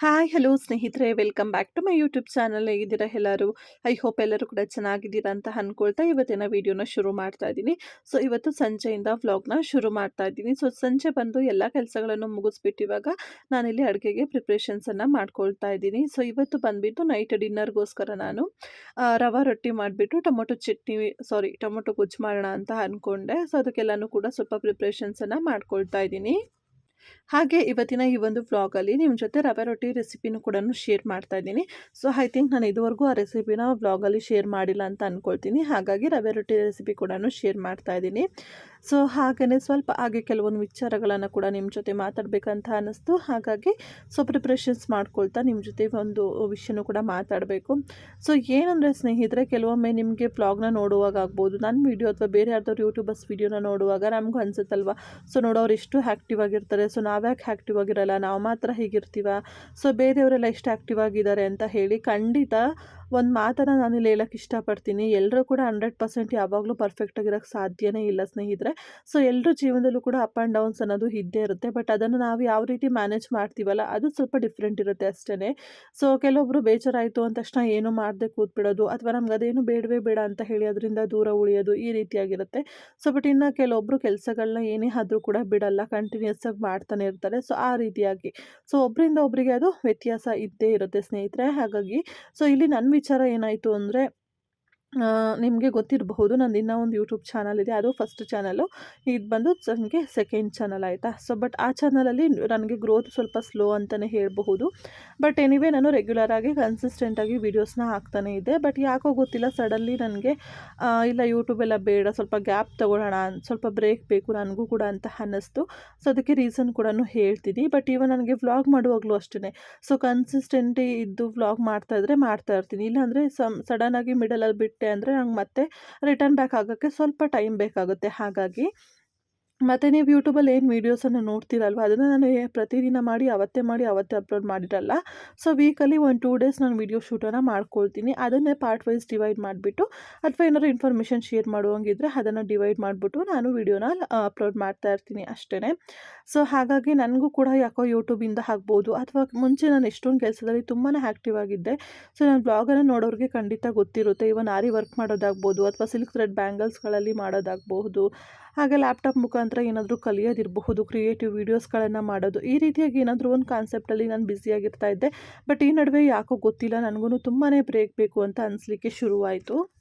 Hi, hello ಸ್ನೇಹಿತರೆ, welcome back to my YouTube channel. ಹೇಗಿದ್ದೀರಾ ಎಲ್ಲರೂ? ಐ ಹೋಪ್ ಎಲ್ಲರೂ ಕೂಡ ಚೆನ್ನಾಗಿದ್ದೀರಾ ಅಂತ ಅಂದ್ಕೊಳ್ತಾ ಇವತ್ತಿನ ವಿಡಿಯೋನ ಶುರು ಮಾಡ್ತಾ ಇದ್ದೀನಿ. ಸೊ, ಇವತ್ತು ಸಂಜೆಯಿಂದ ವ್ಲಾಗ್ನ ಶುರು ಮಾಡ್ತಾ ಇದ್ದೀನಿ. ಸೊ, ಸಂಜೆ ಬಂದು ಎಲ್ಲ ಕೆಲಸಗಳನ್ನು ಮುಗಿಸ್ಬಿಟ್ಟು ಇವಾಗ ನಾನಿಲ್ಲಿ ಅಡುಗೆಗೆ ಪ್ರಿಪ್ರೇಷನ್ಸನ್ನು ಮಾಡ್ಕೊಳ್ತಾ ಇದ್ದೀನಿ. ಸೊ, ಇವತ್ತು ಬಂದುಬಿಟ್ಟು ನೈಟ್ ಡಿನ್ನರ್ಗೋಸ್ಕರ ನಾನು ರವೆ ರೊಟ್ಟಿ ಮಾಡಿಬಿಟ್ಟು ಟೊಮೊಟೊ ಚಟ್ನಿ, ಸಾರಿ, ಟೊಮೊಟೊ ಗೊಜ್ಜು ಮಾಡೋಣ ಅಂತ ಅಂದ್ಕೊಂಡೆ ಸೊ, ಅದಕ್ಕೆಲ್ಲನೂ ಕೂಡ ಸ್ವಲ್ಪ ಪ್ರಿಪ್ರೇಷನ್ಸನ್ನು ಮಾಡ್ಕೊಳ್ತಾ ಇದ್ದೀನಿ. ಹಾಗೆ ಇವತ್ತಿನ ಈ ಒಂದು ವ್ಲಾಗಲ್ಲಿ ನಿಮ್ಮ ಜೊತೆ ರವೆ ರೊಟ್ಟಿ ರೆಸಿಪಿನೂ ಕೂಡ ಶೇರ್ ಮಾಡ್ತಾ ಇದ್ದೀನಿ. ಸೊ ಐ ಥಿಂಕ್ ನಾನು ಇದುವರೆಗೂ ಆ ರೆಸಿಪಿನ ವ್ಲಾಗಲ್ಲಿ ಶೇರ್ ಮಾಡಿಲ್ಲ ಅಂತ ಅಂದ್ಕೊಳ್ತೀನಿ ಹಾಗಾಗಿ ರವೆ ರೊಟ್ಟಿ ರೆಸಿಪಿ ಕೂಡ ಶೇರ್ ಮಾಡ್ತಾ ಇದ್ದೀನಿ. ಸೊ ಹಾಗೆಯೇ ಸ್ವಲ್ಪ ಹಾಗೆ ಕೆಲವೊಂದು ವಿಚಾರಗಳನ್ನು ಕೂಡ ನಿಮ್ಮ ಜೊತೆ ಮಾತಾಡಬೇಕಂತ ಅನ್ನಿಸ್ತು. ಹಾಗಾಗಿ ಸೊ ಪ್ರಿಪ್ರೇಷನ್ಸ್ ಮಾಡ್ಕೊಳ್ತಾ ನಿಮ್ಮ ಜೊತೆ ಒಂದು ವಿಷಯನೂ ಕೂಡ ಮಾತಾಡಬೇಕು. ಸೊ ಏನಂದರೆ ಸ್ನೇಹಿತರೆ, ಕೆಲವೊಮ್ಮೆ ನಿಮಗೆ ಬ್ಲಾಗ್ನ ನೋಡುವಾಗ ಆಗ್ಬೋದು ನನ್ನ ವೀಡಿಯೋ ಅಥವಾ ಬೇರೆ ಯಾರ್ದವ್ರು ಯೂಟ್ಯೂಬರ್ಸ್ ವೀಡಿಯೋನ ನೋಡುವಾಗ ನಮಗೂ ಅನಿಸುತ್ತಲ್ವ? ಸೊ ನೋಡೋರು ಎಷ್ಟು ಆ್ಯಕ್ಟಿವ್ ಆಗಿರ್ತಾರೆ ಸೊ ನಾವ್ಯಾಕೆ ಆ್ಯಕ್ಟಿವ್ ಆಗಿರಲ್ಲ? ನಾವು ಮಾತ್ರ ಹೀಗಿರ್ತೀವ? ಸೊ ಬೇರೆಯವರೆಲ್ಲ ಎಷ್ಟು ಆ್ಯಕ್ಟಿವ್ ಆಗಿದ್ದಾರೆ? ಅಂತ ಹೇಳಿ ಖಂಡಿತ ಒಂದು ಮಾತನ್ನು ನಾನು ಇಲ್ಲಿ ಹೇಳೋಕ್ಕೆ ಇಷ್ಟಪಡ್ತೀನಿ. ಎಲ್ಲರೂ ಕೂಡ ಹಂಡ್ರೆಡ್ ಪರ್ಸೆಂಟ್ ಯಾವಾಗಲೂ ಪರ್ಫೆಕ್ಟಾಗಿರೋಕ್ಕೆ ಸಾಧ್ಯನೇ ಇಲ್ಲ ಸ್ನೇಹಿತರೆ. ಸೊ ಎಲ್ಲರೂ ಜೀವನದಲ್ಲೂ ಕೂಡ ಅಪ್ ಆ್ಯಂಡ್ ಡೌನ್ಸ್ ಅನ್ನೋದು ಇದ್ದೇ ಇರುತ್ತೆ. ಬಟ್ ಅದನ್ನು ನಾವು ಯಾವ ರೀತಿ ಮ್ಯಾನೇಜ್ ಮಾಡ್ತೀವಲ್ಲ, ಅದು ಸ್ವಲ್ಪ ಡಿಫ್ರೆಂಟ್ ಇರುತ್ತೆ ಅಷ್ಟೇ ಸೊ ಕೆಲವೊಬ್ಬರು ಬೇಜಾರಾಯಿತು ಅಂದ ತಕ್ಷಣ ಏನು ಮಾಡದೆ ಕೂತ್ಬಿಡೋದು ಅಥವಾ ನಮ್ಗೆ ಅದೇನು ಬೇಡವೇ ಬೇಡ ಅಂತ ಹೇಳಿ ಅದರಿಂದ ದೂರ ಉಳಿಯೋದು ಈ ರೀತಿಯಾಗಿರುತ್ತೆ. ಸೊ ಬಟ್ ಇನ್ನು ಕೆಲವೊಬ್ಬರು ಕೆಲಸಗಳನ್ನ ಏನೇ ಆದರೂ ಕೂಡ ಬಿಡಲ್ಲ ಕಂಟಿನ್ಯೂಸ್ ಆಗಿ ಮಾಡ್ತಾನೆ ಇರ್ತಾರೆ. ಸೊ ಆ ರೀತಿಯಾಗಿ. ಸೊ ಒಬ್ಬರಿಂದ ಒಬ್ಬರಿಗೆ ಅದು ವ್ಯತ್ಯಾಸ ಇದ್ದೇ ಇರುತ್ತೆ ಸ್ನೇಹಿತರೆ. ಹಾಗಾಗಿ ಸೊ ಇಲ್ಲಿ ನನ್ನ ವಿಚಾರ ಏನಾಯಿತು ಅಂದರೆ ನಿಮಗೆ ಗೊತ್ತಿರಬಹುದು, ನಂದು ಇನ್ನೂ ಒಂದು ಯೂಟ್ಯೂಬ್ ಚಾನಲ್ ಇದೆ. ಅದು ಫಸ್ಟ್ ಚಾನಲು ಇದು ಬಂದು ನನಗೆ ಸೆಕೆಂಡ್ ಚಾನಲ್ ಆಯಿತಾ? ಸೊ ಬಟ್ ಆ ಚಾನಲಲ್ಲಿ ನನಗೆ ಗ್ರೋತ್ ಸ್ವಲ್ಪ ಸ್ಲೋ ಅಂತಲೇ ಹೇಳಬಹುದು. ಬಟ್ ಎನಿವೇ ನಾನು ರೆಗ್ಯುಲರಾಗಿ ಕನ್ಸಿಸ್ಟೆಂಟಾಗಿ ವೀಡಿಯೋಸ್ನ ಹಾಕ್ತಾನೇ ಇದ್ದೆ. ಬಟ್ ಯಾಕೋ ಗೊತ್ತಿಲ್ಲ ಸಡನ್ಲಿ ನನಗೆ ಇಲ್ಲ ಯೂಟ್ಯೂಬ್ ಎಲ್ಲ ಬೇಡ, ಸ್ವಲ್ಪ ಗ್ಯಾಪ್ ತೊಗೊಳ್ಳೋಣ, ಸ್ವಲ್ಪ ಬ್ರೇಕ್ ಬೇಕು, ನನಗೂ ಕೂಡ ಅಂತ ಅನ್ನಿಸ್ತು. ಸೊ ಅದಕ್ಕೆ ರೀಸನ್ ಕೂಡ ಹೇಳ್ತೀನಿ ಬಟ್ ಇವಾಗ ನನಗೆ ವ್ಲಾಗ್ ಮಾಡುವಾಗಲೂ ಅಷ್ಟೇ ಸೊ ಕನ್ಸಿಸ್ಟೆಂಟಿ ಇದ್ದು ವ್ಲಾಗ್ ಮಾಡ್ತಾಯಿದ್ರೆ ಮಾಡ್ತಾ ಇರ್ತೀನಿ. ಇಲ್ಲಾಂದರೆ ಸಮ್ ಸಡನ್ನಾಗಿ ಮಿಡಲಲ್ಲಿ ಬಿಟ್ಟೆ ಅಂದರೆ ನಂಗೆ ಮತ್ತೆ ರಿಟರ್ನ್ ಬ್ಯಾಕ್ ಆಗೋಕ್ಕೆ ಸ್ವಲ್ಪ ಟೈಮ್ ಬೇಕಾಗುತ್ತೆ. ಹಾಗಾಗಿ ಮತ್ತು ನೀವು ಯೂಟ್ಯೂಬಲ್ಲಿ ಏನು ವೀಡಿಯೋಸನ್ನು ನೋಡ್ತೀರಲ್ವ? ಅದನ್ನು ನಾನು ಪ್ರತಿದಿನ ಮಾಡಿ, ಅವತ್ತೇ ಮಾಡಿ, ಅವತ್ತೇ ಅಪ್ಲೋಡ್ ಮಾಡಿರಲ್ಲ. ಸೊ, ವೀಕಲ್ಲಿ ಒಂದು ಟೂ ಡೇಸ್ ನಾನು ವೀಡಿಯೋ ಶೂಟನ್ನು ಮಾಡ್ಕೊಳ್ತೀನಿ. ಅದನ್ನೇ ಪಾರ್ಟ್ ವೈಸ್ ಡಿವೈಡ್ ಮಾಡಿಬಿಟ್ಟು, ಅಥವಾ ಏನಾದ್ರು ಇನ್ಫಾರ್ಮೇಷನ್ ಶೇರ್ ಮಾಡುವಂಗಿದ್ರೆ ಅದನ್ನು ಡಿವೈಡ್ ಮಾಡಿಬಿಟ್ಟು ನಾನು ವೀಡಿಯೋನ ಅಪ್ಲೋಡ್ ಮಾಡ್ತಾ ಇರ್ತೀನಿ ಅಷ್ಟೇ ಸೊ, ಹಾಗಾಗಿ ನನಗೂ ಕೂಡ ಯಾಕೋ ಯೂಟ್ಯೂಬಿಂದ ಆಗ್ಬೋದು. ಅಥವಾ ಮುಂಚೆ ನಾನು ಎಷ್ಟೊಂದು ಕೆಲಸದಲ್ಲಿ ತುಂಬಾ ಆ್ಯಕ್ಟಿವ್ ಆಗಿದ್ದೆ. ಸೊ, ನಾನು ಬ್ಲಾಗನ್ನು ನೋಡೋರಿಗೆ ಖಂಡಿತ ಗೊತ್ತಿರುತ್ತೆ. ಇವನ್ ಆರಿ ವರ್ಕ್ ಮಾಡೋದಾಗ್ಬೋದು, ಅಥವಾ ಸಿಲ್ಕ್ ಥ್ರೆಡ್ ಬ್ಯಾಂಗಲ್ಸ್ಗಳಲ್ಲಿ ಮಾಡೋದಾಗಬಹುದು ಹಾಗೆ ಲ್ಯಾಪ್ಟಾಪ್ ಮುಖಾಂತರ ಏನಾದರೂ ಕಲಿಯೋದಿರಬಹುದು ಕ್ರಿಯೇಟಿವ್ ವೀಡಿಯೋಸ್ಗಳನ್ನು ಮಾಡೋದು, ಈ ರೀತಿಯಾಗಿ ಏನಾದರೂ ಒಂದು ಕಾನ್ಸೆಪ್ಟಲ್ಲಿ ನಾನು ಬ್ಯುಸಿಯಾಗಿರ್ತಾ ಇದ್ದೆ. ಬಟ್ ಈ ನಡುವೆ ಯಾಕೋ ಗೊತ್ತಿಲ್ಲ ನನಗೂ ತುಂಬಾ ಬ್ರೇಕ್ ಬೇಕು ಅಂತ ಅನಿಸ್ಲಿಕ್ಕೆ ಶುರುವಾಯಿತು.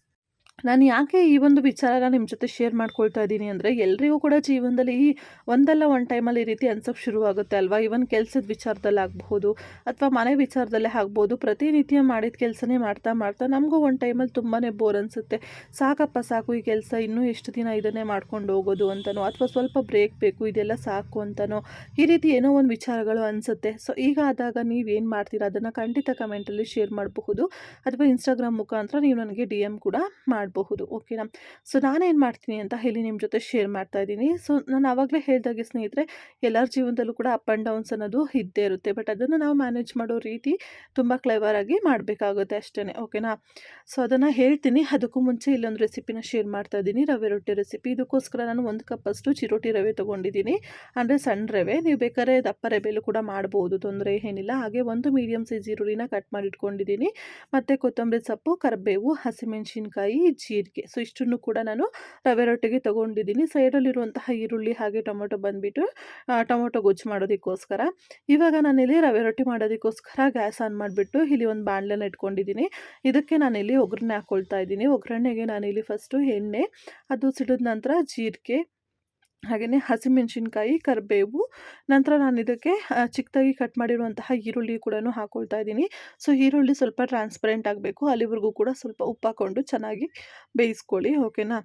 ನಾನು ಯಾಕೆ ಈ ಒಂದು ವಿಚಾರನ ನಿಮ್ಮ ಜೊತೆ ಶೇರ್ ಮಾಡ್ಕೊಳ್ತಾ ಇದ್ದೀನಿ ಅಂದರೆ, ಎಲ್ರಿಗೂ ಕೂಡ ಜೀವನದಲ್ಲಿ ಈ ಒಂದಲ್ಲ ಒಂದು ಟೈಮಲ್ಲಿ ಈ ರೀತಿ ಅನ್ಸೋಕ್ಕೆ ಶುರುವಾಗುತ್ತೆ ಅಲ್ವಾ? ಇವನ್ ಕೆಲಸದ ವಿಚಾರದಲ್ಲಿ ಆಗಬಹುದು, ಅಥವಾ ಮನೆ ವಿಚಾರದಲ್ಲೇ ಆಗ್ಬೋದು ಪ್ರತಿನಿತ್ಯ ಮಾಡಿದ ಕೆಲಸನೇ ಮಾಡ್ತಾ ಮಾಡ್ತಾ ನಮಗೂ ಒಂದು ಟೈಮಲ್ಲಿ ತುಂಬಾ ಬೋರ್ ಅನಿಸುತ್ತೆ. ಸಾಕಪ್ಪ ಸಾಕು ಈ ಕೆಲಸ, ಇನ್ನೂ ಎಷ್ಟು ದಿನ ಇದನ್ನೇ ಮಾಡ್ಕೊಂಡು ಹೋಗೋದು ಅಂತನೋ, ಅಥವಾ ಸ್ವಲ್ಪ ಬ್ರೇಕ್ ಬೇಕು, ಇದೆಲ್ಲ ಸಾಕು ಅಂತನೋ, ಈ ರೀತಿ ಏನೋ ಒಂದು ವಿಚಾರಗಳು ಅನಿಸುತ್ತೆ. ಸೊ ಈಗ ಆದಾಗ ನೀವೇನು ಮಾಡ್ತೀರಾ? ಅದನ್ನು ಖಂಡಿತ ಕಮೆಂಟಲ್ಲಿ ಶೇರ್ ಮಾಡಬಹುದು. ಅಥವಾ ಇನ್ಸ್ಟಾಗ್ರಾಮ್ ಮುಖಾಂತರ ನೀವು ನನಗೆ ಡಿ ಎಂ ಕೂಡ ಮಾಡಬಹುದು. ಓಕೆನಾ ಸೊ ನಾನೇನು ಮಾಡ್ತೀನಿ ಅಂತ ಹೇಳಿ ನಿಮ್ಮ ಜೊತೆ ಶೇರ್ ಮಾಡ್ತಾ ಇದ್ದೀನಿ. ಸೊ ನಾನು ಆವಾಗಲೇ ಹೇಳಿದಾಗೆ ಸ್ನೇಹಿತರೆ, ಎಲ್ಲರ ಜೀವನದಲ್ಲೂ ಕೂಡ ಅಪ್ ಆ್ಯಂಡ್ ಡೌನ್ಸ್ ಅನ್ನೋದು ಇದ್ದೇ ಇರುತ್ತೆ. ಬಟ್ ಅದನ್ನು ನಾವು ಮ್ಯಾನೇಜ್ ಮಾಡೋ ರೀತಿ ತುಂಬ ಆಗಿ ಮಾಡಬೇಕಾಗುತ್ತೆ ಅಷ್ಟೇ ಓಕೆನಾ ಸೊ ಅದನ್ನು ಹೇಳ್ತೀನಿ. ಅದಕ್ಕೂ ಮುಂಚೆ ಇಲ್ಲೊಂದು ರೆಸಿಪಿನ ಶೇರ್ ಮಾಡ್ತಾ ಇದ್ದೀನಿ. ರವೆ ರೊಟ್ಟಿ ರೆಸಿಪಿ ಇದಕ್ಕೋಸ್ಕರ ನಾನು ಒಂದು ಕಪ್ಪಷ್ಟು ಚಿರೋಟಿ ರವೆ ತೊಗೊಂಡಿದ್ದೀನಿ. ಅಂದರೆ ಸಣ್ಣ ರವೆ. ನೀವು ಬೇಕಾದ್ರೆ ದಪ್ಪ ರವೆಲ್ಲೂ ಕೂಡ ಮಾಡ್ಬೋದು. ತೊಂದರೆ ಏನಿಲ್ಲ. ಹಾಗೆ ಒಂದು ಮೀಡಿಯಮ್ ಸೈಜ್ ಈರುಳ್ಳಿನ ಕಟ್ ಮಾಡಿಟ್ಕೊಂಡಿದ್ದೀನಿ. ಮತ್ತು ಕೊತ್ತಂಬರಿ ಸೊಪ್ಪು, ಕರಿಬೇವು, ಹಸಿಮೆಣಸಿನ್ಕಾಯಿ ಜೀರಿಗೆ ಸೊ ಇಷ್ಟನ್ನು ಕೂಡ ನಾನು ರವೆ ರೊಟ್ಟಿಗೆ ತೊಗೊಂಡಿದ್ದೀನಿ. ಸೈಡಲ್ಲಿರುವಂತಹ ಈರುಳ್ಳಿ ಹಾಗೆ ಟೊಮೊಟೊ ಬಂದುಬಿಟ್ಟು ಟೊಮೊಟೊ ಗೊಜ್ಜು ಮಾಡೋದಕ್ಕೋಸ್ಕರ. ಇವಾಗ ನಾನಿಲ್ಲಿ ರವೆ ರೊಟ್ಟಿ ಮಾಡೋದಕ್ಕೋಸ್ಕರ ಗ್ಯಾಸ್ ಆನ್ ಮಾಡಿಬಿಟ್ಟು ಇಲ್ಲಿ ಒಂದು ಬಾಣಲೆನ ಇಟ್ಕೊಂಡಿದ್ದೀನಿ. ಇದಕ್ಕೆ ನಾನಿಲ್ಲಿ ಒಗ್ಗರಣೆ ಹಾಕ್ಕೊಳ್ತಾ ಇದ್ದೀನಿ. ಒಗ್ಗರಣೆಗೆ ನಾನಿಲ್ಲಿ ಫಸ್ಟು ಎಣ್ಣೆ, ಅದು ಸಿಡಿದ ನಂತರ ಜೀರಿಗೆ ಹಾಗೆಯೇ ಹಸಿಮೆಣಸಿನ್ಕಾಯಿ, ಕರಿಬೇವು, ನಂತರ ನಾನು ಇದಕ್ಕೆ ಚಿಕ್ಕದಾಗಿ ಕಟ್ ಮಾಡಿರುವಂತಹ ಈರುಳ್ಳಿ ಕೂಡ ಹಾಕ್ಕೊಳ್ತಾ ಇದ್ದೀನಿ. ಸೊ, ಈರುಳ್ಳಿ ಸ್ವಲ್ಪ ಟ್ರಾನ್ಸ್ಪರೆಂಟ್ ಆಗಬೇಕು. ಅಲ್ಲಿವರೆಗೂ ಕೂಡ ಸ್ವಲ್ಪ ಉಪ್ಪು ಹಾಕ್ಕೊಂಡು ಚೆನ್ನಾಗಿ ಬೇಯಿಸ್ಕೊಳ್ಳಿ, ಓಕೆನಾ?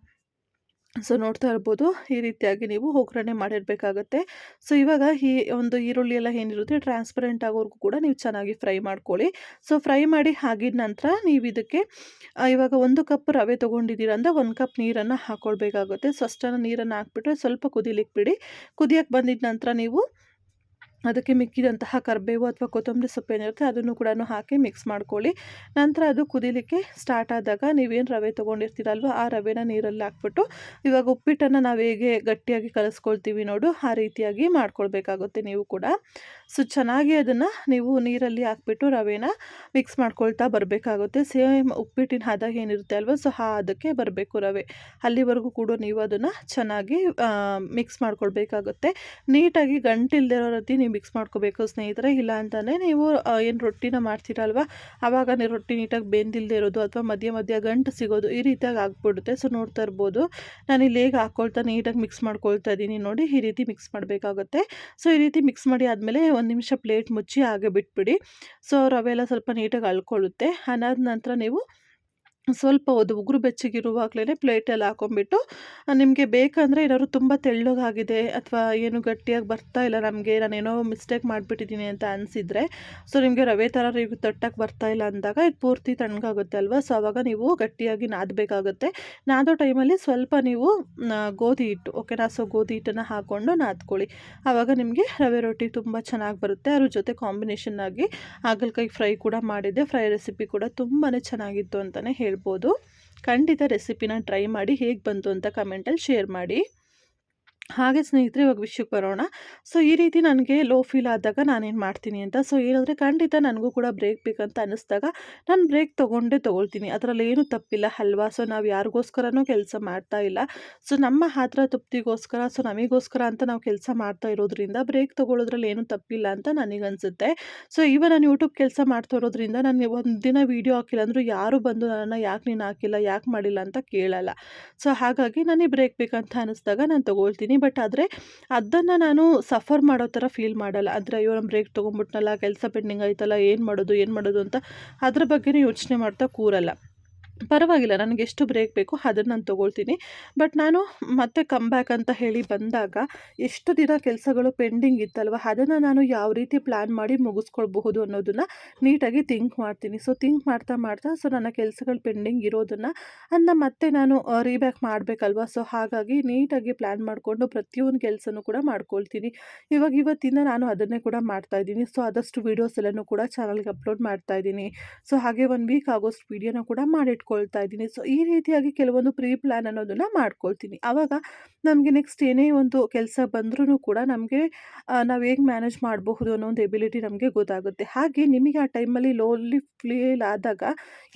ಸೊ ನೋಡ್ತಾ ಇರ್ಬೋದು, ಈ ರೀತಿಯಾಗಿ ನೀವು ಒಗ್ಗರಣೆ ಮಾಡಿರಬೇಕಾಗತ್ತೆ. ಸೊ ಇವಾಗ ಈ ಒಂದು ಈರುಳ್ಳಿ ಎಲ್ಲ ಏನಿರುತ್ತೆ ಟ್ರಾನ್ಸ್ಪರೆಂಟ್ ಆಗೋವರೆಗೂ ಕೂಡ ನೀವು ಚೆನ್ನಾಗಿ ಫ್ರೈ ಮಾಡ್ಕೊಳ್ಳಿ. ಸೊ ಫ್ರೈ ಮಾಡಿ ಆಗಿದ ನಂತರ ನೀವು ಇದಕ್ಕೆ ಇವಾಗ ಒಂದು ಕಪ್ ರವೆ ತೊಗೊಂಡಿದ್ದೀರ ಅಂದರೆ ಒಂದು ಕಪ್ ನೀರನ್ನು ಹಾಕ್ಕೊಳ್ಬೇಕಾಗುತ್ತೆ ಸೊ ಅಷ್ಟನ್ನು ನೀರನ್ನು ಹಾಕ್ಬಿಟ್ರೆ ಸ್ವಲ್ಪ ಕುದಿಲಿಕ್ಕೆ ಬಿಡಿ. ಕುದಿಯಕ್ಕೆ ಬಂದಿದ ನಂತರ ನೀವು ಅದಕ್ಕೆ ಮಿಕ್ಕಿದಂತಹ ಕರಿಬೇವು ಅಥವಾ ಕೊತ್ತಂಬರಿ ಸೊಪ್ಪು ಏನಿರುತ್ತೆ ಅದನ್ನು ಕೂಡ ಹಾಕಿ ಮಿಕ್ಸ್ ಮಾಡ್ಕೊಳ್ಳಿ. ನಂತರ ಅದು ಕುದಿಲಿಕ್ಕೆ ಸ್ಟಾರ್ಟ್ ಆದಾಗ ನೀವೇನು ರವೆ ತೊಗೊಂಡಿರ್ತೀರಲ್ವ ಆ ರವೆನ ನೀರಲ್ಲಿ ಹಾಕ್ಬಿಟ್ಟು ಇವಾಗ ಉಪ್ಪಿಟ್ಟನ್ನು ನಾವು ಹೇಗೆ ಗಟ್ಟಿಯಾಗಿ ಕಲಿಸ್ಕೊಳ್ತೀವಿ ನೋಡು ಆ ರೀತಿಯಾಗಿ ಮಾಡ್ಕೊಳ್ಬೇಕಾಗುತ್ತೆ ನೀವು ಕೂಡ. ಸೊ, ಚೆನ್ನಾಗಿ ಅದನ್ನು ನೀವು ನೀರಲ್ಲಿ ಹಾಕ್ಬಿಟ್ಟು ರವೆನ ಮಿಕ್ಸ್ ಮಾಡ್ಕೊಳ್ತಾ ಬರಬೇಕಾಗುತ್ತೆ. ಸೇಮ್ ಉಪ್ಪಿಟ್ಟಿನ ಹದ ಏನಿರುತ್ತೆ ಅಲ್ವ, ಸೊ ಆ ಅದಕ್ಕೆ ಬರಬೇಕು ರವೆ. ಅಲ್ಲಿವರೆಗೂ ಕೂಡ ನೀವು ಅದನ್ನು ಚೆನ್ನಾಗಿ ಮಿಕ್ಸ್ ಮಾಡ್ಕೊಳ್ಬೇಕಾಗುತ್ತೆ. ನೀಟಾಗಿ ಗಂಟಿಲ್ದಿರೋ ರೀತಿ ನೀವು ಮಿಕ್ಸ್ ಮಾಡ್ಕೋಬೇಕು ಸ್ನೇಹಿತರೆ. ಇಲ್ಲ ಅಂತಲೇ ನೀವು ಏನು ರೊಟ್ಟಿನ ಮಾಡ್ತೀರಲ್ವ ಆವಾಗ ನೀವು ರೊಟ್ಟಿ ನೀಟಾಗಿ ಬೆಂದಿಲ್ಲದೆ ಇರೋದು ಅಥವಾ ಮಧ್ಯ ಮಧ್ಯ ಗಂಟು ಸಿಗೋದು ಈ ರೀತಿಯಾಗಿ ಆಗ್ಬಿಡುತ್ತೆ. ಸೊ, ನೋಡ್ತಾ ಇರ್ಬೋದು. ನಾನು ಇಲ್ಲಿ ಹೇಗೆ ಹಾಕ್ಕೊಳ್ತಾ ನೀಟಾಗಿ ಮಿಕ್ಸ್ ಮಾಡ್ಕೊಳ್ತಾ ಇದ್ದೀನಿ ನೋಡಿ ಈ ರೀತಿ ಮಿಕ್ಸ್ ಮಾಡಬೇಕಾಗುತ್ತೆ. ಸೊ, ಈ ರೀತಿ ಮಿಕ್ಸ್ ಮಾಡಿ ಆದಮೇಲೆ ಒಂದು ನಿಮಿಷ ಪ್ಲೇಟ್ ಮುಚ್ಚಿ ಹಾಗೆ ಬಿಟ್ಬಿಡಿ. ಸೊ ರವೆ ಎಲ್ಲ ಸ್ವಲ್ಪ ನೀಟಾಗಿ ಅಳ್ಕೊಳ್ಳುತ್ತೆ. ಅದಾದ ನಂತರ ನೀವು ಸ್ವಲ್ಪ ಅದು ಉಗುರು ಬೆಚ್ಚಗಿರುವಾಗಲೇ ಪ್ಲೇಟಲ್ಲಿ ಹಾಕೊಂಡ್ಬಿಟ್ಟು ನಿಮಗೆ ಬೇಕಂದರೆ ಏನಾದ್ರು ತುಂಬ ತೆಳ್ಳಗಾಗಿದೆ ಅಥವಾ ಏನು ಗಟ್ಟಿಯಾಗಿ ಬರ್ತಾ ಇಲ್ಲ, ನಮಗೆ ನಾನೇನೋ ಮಿಸ್ಟೇಕ್ ಮಾಡಿಬಿಟ್ಟಿದ್ದೀನಿ ಅಂತ ಅನಿಸಿದರೆ, ಸೊ ನಿಮಗೆ ರವೆ ಥರ ತಟ್ಟಕ್ಕೆ ಬರ್ತಾ ಇಲ್ಲ ಅಂದಾಗ ಇದು ಪೂರ್ತಿ ತಣ್ಣಗಾಗುತ್ತೆ ಅಲ್ವಾ? ಸೊ ಆವಾಗ ನೀವು ಗಟ್ಟಿಯಾಗಿ ನಾದಬೇಕಾಗುತ್ತೆ. ನಾದೋ ಟೈಮಲ್ಲಿ ಸ್ವಲ್ಪ ನೀವು ಗೋಧಿ ಹಿಟ್ಟು ಓಕೆನಾ ಸೊ ಗೋಧಿ ಹಿಟ್ಟನ್ನು ಹಾಕ್ಕೊಂಡು ನಾದ್ಕೊಳ್ಳಿ. ಆವಾಗ ನಿಮಗೆ ರವೆ ರೊಟ್ಟಿ ತುಂಬ ಚೆನ್ನಾಗಿ ಬರುತ್ತೆ. ಅದ್ರ ಜೊತೆ ಕಾಂಬಿನೇಷನ್ ಆಗಿ ಹಾಗಲಕಾಯಿ ಫ್ರೈ ಕೂಡ ಮಾಡಿದ್ದೆ. ಫ್ರೈ ರೆಸಿಪಿ ಕೂಡ ತುಂಬಾ ಚೆನ್ನಾಗಿತ್ತು ಅಂತಲೇ ಹೇಳಿ ಹೇಳ್ಬೋದು. ಖಂಡಿತ ರೆಸಿಪಿನ ಟ್ರೈ ಮಾಡಿ ಹೇಗೆ ಬಂತು ಅಂತ ಕಮೆಂಟಲ್ಲಿ ಶೇರ್ ಮಾಡಿ. ಹಾಗೆ ಸ್ನೇಹಿತರೆ ಇವಾಗ ವಿಷಯಕ್ಕೆ ಬರೋಣ. ಸೊ ಈ ರೀತಿ ನನಗೆ ಲೋ ಫೀಲ್ ಆದಾಗ ನಾನೇನು ಮಾಡ್ತೀನಿ ಅಂತ ಸೊ ಏನಂದರೆ ಖಂಡಿತ ನನಗೂ ಕೂಡ ಬ್ರೇಕ್ ಬೇಕಂತ ಅನ್ನಿಸ್ದಾಗ ನಾನು ಬ್ರೇಕ್ ತೊಗೊಂಡೇ ತೊಗೊಳ್ತೀನಿ. ಅದರಲ್ಲಿ ಏನೂ ತಪ್ಪಿಲ್ಲ ಅಲ್ವಾ? ಸೊ ನಾವು ಯಾರಿಗೋಸ್ಕರನೂ ಕೆಲಸ ಮಾಡ್ತಾ ಇಲ್ಲ. ಸೊ ನಮ್ಮ ಹಾತ್ರ ತೃಪ್ತಿಗೋಸ್ಕರ ಸೊ ನಮಗೋಸ್ಕರ ಅಂತ ನಾವು ಕೆಲಸ ಮಾಡ್ತಾ ಇರೋದ್ರಿಂದ ಬ್ರೇಕ್ ತೊಗೊಳೋದ್ರಲ್ಲಿ ಏನೂ ತಪ್ಪಿಲ್ಲ ಅಂತ ನನಗನ್ಸುತ್ತೆ ಸೊ ಇವಾಗ ನಾನು ಯೂಟ್ಯೂಬ್ ಕೆಲಸ ಮಾಡ್ತಾ ಇರೋದ್ರಿಂದ ನನಗೆ ಒಂದು ದಿನ ವೀಡಿಯೋ ಹಾಕಿಲ್ಲ ಅಂದರೂ ಯಾರು ಬಂದು ನನ್ನನ್ನು ಯಾಕೆ ನೀನು ಹಾಕಿಲ್ಲ, ಯಾಕೆ ಮಾಡಿಲ್ಲ ಅಂತ ಕೇಳಲ್ಲ. ಸೊ ಹಾಗಾಗಿ ನನಗೆ ಬ್ರೇಕ್ ಬೇಕಂತ ಅನ್ನಿಸ್ದಾಗ ನಾನು ತೊಗೊಳ್ತೀನಿ. ಬಟ್ ಆದರೆ ಅದನ್ನು ನಾನು ಸಫರ್ ಮಾಡೋ ಥರ ಫೀಲ್ ಮಾಡಲ್ಲ. ಅಂದರೆ ಅಯ್ಯೋ ನಮ್ಮ ಬ್ರೇಕ್ ತೊಗೊಂಬಿಟ್ನಲ್ಲ ಕೆಲಸ ಪೆಂಡಿಂಗ್ ಆಯ್ತಲ್ಲ, ಏನು ಮಾಡೋದು ಏನು ಮಾಡೋದು ಅಂತ ಅದ್ರ ಬಗ್ಗೆನೇ ಯೋಚನೆ ಮಾಡ್ತಾ ಕೂರಲ್ಲ. ಪರವಾಗಿಲ್ಲ, ನನಗೆ ಎಷ್ಟು ಬ್ರೇಕ್ ಬೇಕು ಅದನ್ನು ನಾನು ತೊಗೊಳ್ತೀನಿ. ಬಟ್ ನಾನು ಮತ್ತೆ ಕಮ್ ಬ್ಯಾಕ್ ಅಂತ ಹೇಳಿ ಬಂದಾಗ ಎಷ್ಟು ದಿನ ಕೆಲಸಗಳು ಪೆಂಡಿಂಗ್ ಇತ್ತಲ್ವ, ಅದನ್ನು ನಾನು ಯಾವ ರೀತಿ ಪ್ಲ್ಯಾನ್ ಮಾಡಿ ಮುಗಿಸ್ಕೊಳ್ಬಹುದು ಅನ್ನೋದನ್ನು ನೀಟಾಗಿ ಥಿಂಕ್ ಮಾಡ್ತೀನಿ. ಸೊ ಥಿಂಕ್ ಮಾಡ್ತಾ ಮಾಡ್ತಾ ಸೊ ನನ್ನ ಕೆಲಸಗಳು ಪೆಂಡಿಂಗ್ ಇರೋದನ್ನು ಅದನ್ನ ಮತ್ತೆ ನಾನು ರೀಬ್ಯಾಕ್ ಮಾಡಬೇಕಲ್ವ? ಸೊ ಹಾಗಾಗಿ ನೀಟಾಗಿ ಪ್ಲ್ಯಾನ್ ಮಾಡಿಕೊಂಡು ಪ್ರತಿಯೊಂದು ಕೆಲಸನೂ ಕೂಡ ಮಾಡ್ಕೊಳ್ತೀನಿ. ಇವಾಗ ಇವತ್ತಿಂದ ನಾನು ಅದನ್ನೇ ಕೂಡ ಮಾಡ್ತಾ ಇದ್ದೀನಿ. ಸೊ ಆದಷ್ಟು ವೀಡಿಯೋಸ್ ಎಲ್ಲನೂ ಕೂಡ ಚಾನಲ್ಗೆ ಅಪ್ಲೋಡ್ ಮಾಡ್ತಾ ಇದ್ದೀನಿ. ಸೊ ಹಾಗೆ ಒಂದು ವೀಕ್ ಆಗೋಷ್ಟು ವೀಡಿಯೋನ ಕೂಡ ಮಾಡಿಟ್ಕೊಂಡು ಮಾಡ್ಕೊಳ್ತಾ ಇದ್ದೀನಿ. ಸೊ, ಈ ರೀತಿಯಾಗಿ ಕೆಲವೊಂದು ಪ್ರೀ ಪ್ಲ್ಯಾನ್ ಅನ್ನೋದನ್ನು ಮಾಡ್ಕೊಳ್ತೀನಿ. ಆವಾಗ ನಮಗೆ ನೆಕ್ಸ್ಟ್ ಏನೇ ಒಂದು ಕೆಲಸ ಬಂದ್ರೂ ಕೂಡ ನಮಗೆ ನಾವು ಹೇಗೆ ಮ್ಯಾನೇಜ್ ಮಾಡಬಹುದು ಅನ್ನೋ ಒಂದು ಎಬಿಲಿಟಿ ನಮಗೆ ಗೊತ್ತಾಗುತ್ತೆ. ಹಾಗೆ ನಿಮಗೆ ಆ ಟೈಮಲ್ಲಿ ಲೋನ್ಲಿ ಫೀಲ್ ಆದಾಗ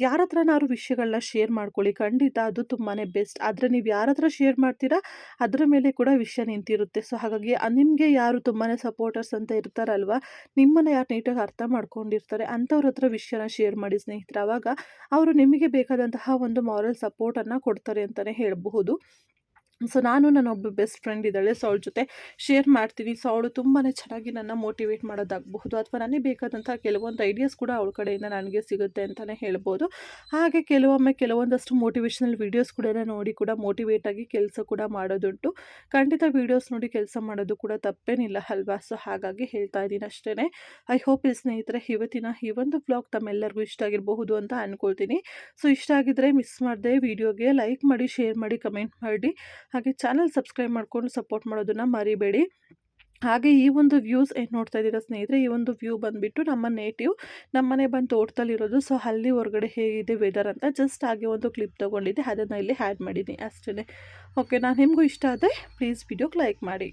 ಯಾರ ಹತ್ರನಾದ್ರು ವಿಷಯಗಳನ್ನ ಶೇರ್ ಮಾಡ್ಕೊಳ್ಳಿ. ಖಂಡಿತ ಅದು ತುಂಬಾ ಬೆಸ್ಟ್. ಆದರೆ ನೀವು ಯಾರ ಹತ್ರ ಶೇರ್ ಮಾಡ್ತೀರಾ, ಅದರ ಮೇಲೆ ಕೂಡ ವಿಷಯ ನಿಂತಿರುತ್ತೆ. ಸೊ, ಹಾಗಾಗಿ ನಿಮಗೆ ಯಾರು ತುಂಬಾ ಸಪೋರ್ಟರ್ಸ್ ಅಂತ ಇರ್ತಾರಲ್ವ, ನಿಮ್ಮನ್ನು ಯಾರು ನೀಟಾಗಿ ಅರ್ಥ ಮಾಡ್ಕೊಂಡಿರ್ತಾರೆ ಅಂಥವ್ರ ಹತ್ರ ವಿಷಯನ ಶೇರ್ ಮಾಡಿ ಸ್ನೇಹಿತರೆ. ಆವಾಗ ಅವರು ನಿಮಗೆ ಬೇಕಾದಂತಹ ಒಂದು ಮಾರಲ್ ಸಪೋರ್ಟನ್ನು ಕೊಡ್ತಾರೆ ಅಂತಲೇ ಹೇಳಬಹುದು. ಸೊ, ನಾನು ನನ್ನ ಒಬ್ಬ ಬೆಸ್ಟ್ ಫ್ರೆಂಡ್ ಇದ್ದಾಳೆ. ಸೊ, ಅವಳ ಜೊತೆ ಶೇರ್ ಮಾಡ್ತೀನಿ ಸೊ, ಅವಳು ತುಂಬಾ ಚೆನ್ನಾಗಿ ನನ್ನ ಮೋಟಿವೇಟ್ ಮಾಡೋದಾಗಬಹುದು ಅಥವಾ ನನಗೆ ಬೇಕಾದಂಥ ಕೆಲವೊಂದು ಐಡಿಯಾಸ್ ಕೂಡ ಅವಳ ಕಡೆಯಿಂದ ನನಗೆ ಸಿಗುತ್ತೆ ಅಂತಲೇ ಹೇಳ್ಬೋದು. ಹಾಗೆ ಕೆಲವೊಮ್ಮೆ ಕೆಲವೊಂದಷ್ಟು ಮೋಟಿವೇಷನಲ್ ವೀಡಿಯೋಸ್ ಕೂಡ ನೋಡಿ ಕೂಡ ಮೋಟಿವೇಟ್ ಆಗಿ ಕೆಲಸ ಕೂಡ ಮಾಡೋದುಂಟು. ಖಂಡಿತ ವೀಡಿಯೋಸ್ ನೋಡಿ ಕೆಲಸ ಮಾಡೋದು ಕೂಡ ತಪ್ಪೇನಿಲ್ಲ ಅಲ್ವಾ? ಸೊ, ಹಾಗಾಗಿ ಹೇಳ್ತಾ ಇದ್ದೀನಿ ಅಷ್ಟೇ ಐ ಹೋಪ್ ಈ ಸ್ನೇಹಿತರೆ ಇವತ್ತಿನ ಈ ಒಂದು ಬ್ಲಾಗ್ ತಮ್ಮೆಲ್ಲರಿಗೂ ಇಷ್ಟ ಆಗಿರಬಹುದು ಅಂತ ಅಂದ್ಕೊಳ್ತೀನಿ ಸೊ, ಇಷ್ಟ ಆಗಿದ್ರೆ ಮಿಸ್ ಮಾಡಿದೆ ವೀಡಿಯೋಗೆ ಲೈಕ್ ಮಾಡಿ ಶೇರ್ ಮಾಡಿ ಕಮೆಂಟ್ ಮಾಡಿ. ಹಾಗೆ ಚಾನಲ್ ಸಬ್ಸ್ಕ್ರೈಬ್ ಮಾಡ್ಕೊಂಡು ಸಪೋರ್ಟ್ ಮಾಡೋದನ್ನು ಮರಿಬೇಡಿ. ಹಾಗೆ ಈ ಒಂದು ವ್ಯೂಸ್ ಏನು ನೋಡ್ತಾ ಇದ್ದೀರಾ ಸ್ನೇಹಿತರೆ, ಈ ಒಂದು ವ್ಯೂ ಬಂದುಬಿಟ್ಟು ನಮ್ಮ ನೇಟಿವ್ ನಮ್ಮನೆ ಬಂದು ತೋಟದಲ್ಲಿರೋದು ಸೊ ಅಲ್ಲಿ ಹೊರಗಡೆ ಹೇಗಿದೆ ವೆದರ್ ಅಂತ ಜಸ್ಟ್ ಹಾಗೆ ಒಂದು ಕ್ಲಿಪ್ ತೊಗೊಂಡಿದ್ದೆ, ಅದನ್ನು ಇಲ್ಲಿ ಹ್ಯಾಡ್ ಮಾಡಿದ್ದೀನಿ ಅಷ್ಟೇ ಓಕೆ ನಾನು ನಿಮಗೂ ಇಷ್ಟ ಆದರೆ ಪ್ಲೀಸ್ ವಿಡಿಯೋಗೆ ಲೈಕ್ ಮಾಡಿ.